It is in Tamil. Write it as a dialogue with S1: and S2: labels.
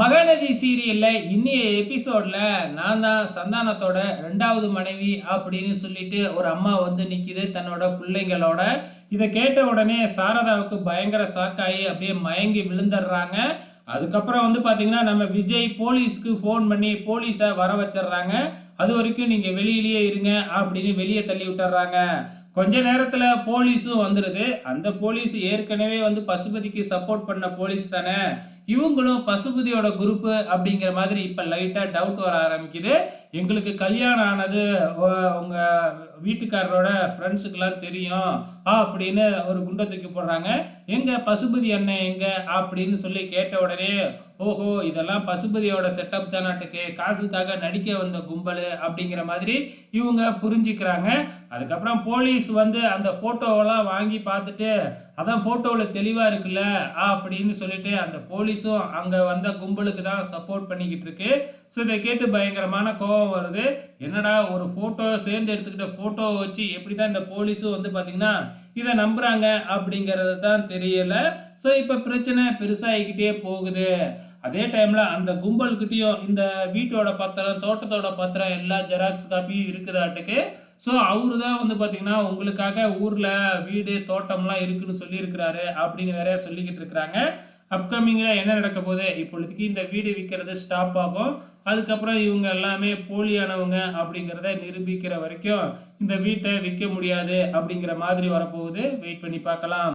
S1: மகாநதி சீரியல்ல இன்னைய எபிசோட்ல நான் தான் சந்தானத்தோட ரெண்டாவது மனைவி அப்படின்னு சொல்லிட்டு ஒரு அம்மா வந்து நிக்குது. தன்னோட பிள்ளைங்களோட. இதை கேட்ட உடனே சாரதாவுக்கு பயங்கர சாக்காயி அப்படியே மயங்கி விழுந்துடுறாங்க. அதுக்கப்புறம் வந்து பாத்தீங்கன்னா நம்ம விஜய் போலீஸ்க்கு ஃபோன் பண்ணி போலீஸை வர வச்சிடுறாங்க. அது வரைக்கும் நீங்க வெளியிலேயே இருங்க அப்படின்னு வெளியே தள்ளி விட்டுறாங்க கொஞ்ச நேரத்தில் போலீஸும் வந்துடுது அந்த போலீஸ் ஏற்கனவே வந்து பசுபதிக்கு சப்போர்ட் பண்ண போலீஸ் தானே? இவங்களும் பசுபதியோட குரூப்பு அப்படிங்கிற மாதிரி இப்போ லைட்டாக டவுட் வர ஆரம்பிக்குது. எங்களுக்கு கல்யாணம் ஆனது உங்கள் வீட்டுக்காரரோட ஃப்ரெண்ட்ஸுக்கெல்லாம் தெரியும். ஆ அப்படின்னு ஒரு குண்டை தூக்கி போடுறாங்க. எங்கள் பசுபதி அண்ணன் எங்கே? அப்படின்னு சொல்லி கேட்ட உடனே ஓஹோ இதெல்லாம் பசுபதியோட செட்டப் தானாட்டுக்கு காசுக்காக நடிக்க வந்த கும்பல் அப்படிங்கிற மாதிரி இவங்க புரிஞ்சுக்கிறாங்க. அதுக்கப்புறம் போலீஸ் வந்து அந்த ஃபோட்டோவெல்லாம் வாங்கி பார்த்துட்டு அதான் ஃபோட்டோவில் தெளிவாக இருக்குல்ல ஆ அப்படின்னு சொல்லிட்டு அந்த போலீஸும் அங்கே வந்த கும்பலுக்கு தான் சப்போர்ட் பண்ணிக்கிட்டு இருக்கு. ஸோ இதை கேட்டு பயங்கரமான கோபம் வருது. என்னடா ஒரு ஃபோட்டோ சேர்ந்து எடுத்துக்கிட்ட ஃபோட்டோவை வச்சு எப்படி தான் இந்த போலீஸும் வந்து பார்த்தீங்கன்னா இதை நம்புகிறாங்க அப்படிங்கிறது தான் தெரியலை. ஸோ இப்போ பிரச்சனை பெருசாகிக்கிட்டே போகுது. அதே டைமில் அந்த கும்பல்கிட்டேயும் இந்த வீட்டோட பத்திரம் தோட்டத்தோட பத்திரம் எல்லா ஜெராக்ஸ் காப்பியும் இருக்குதாட்டுக்கு. ஸோ அவரு தான் வந்து பார்த்தீங்கன்னா உங்களுக்காக ஊரில் வீடு தோட்டம்லாம் இருக்குன்னு சொல்லியிருக்கிறாரு அப்படின்னு வேற சொல்லிக்கிட்டு இருக்கிறாங்க. அப்கமிங்கில் என்ன நடக்க போகுது? இப்பொழுதுக்கு இந்த வீடு விற்கிறது ஸ்டாப் ஆகும். அதுக்கப்புறம் இவங்க எல்லாமே போலியானவங்க அப்படிங்கிறத நிரூபிக்கிற வரைக்கும் இந்த வீட்டை விற்க முடியாது அப்படிங்கிற மாதிரி வரப்போகுது. வெயிட் பண்ணி பார்க்கலாம்.